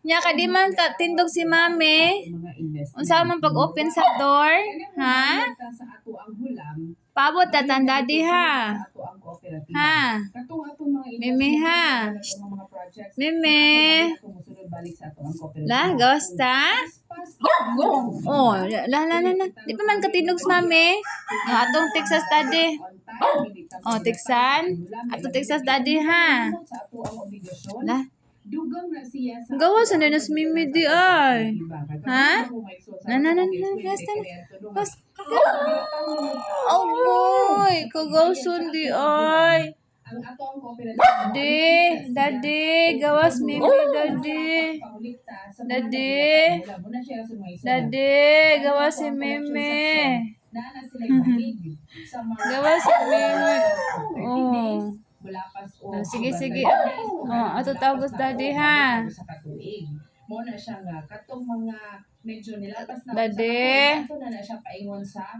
Nya ka di man ta tindog si mami. Unsa man pag-open sa door? Ha? Sa ato ang hulam, Paabot ta tanda di ha. ato ang. Ha. Katong atong mga Mimi, ha? Mga projects. Mimi. Tumusunod balik sa ato ang kooperatiba. La, gawas ta? Oh, la la la la. Di pa man katindog si mami. Oh, atong Texas daddy. Oh, Texan. Ato Texas daddy ha. Sa ato ang obligasyon. La, Dugang na siya sa gawas na na si mimi di ay. Ha? Na na na na, gawas na. Gawas. Oh boy, kagawason di ay. Daddy, daddy, gawas mimi daddy. Daddy. Daddy, gawas si mimi. Gawas si mimi. Oh. Bulapas o Ah, sige, sige. Oh, ato tawag na daddy, ha? Bulapas sa katuig. Mo na siya nga katong mga medyo nilapas na Daddy. ato na na siya paingon sa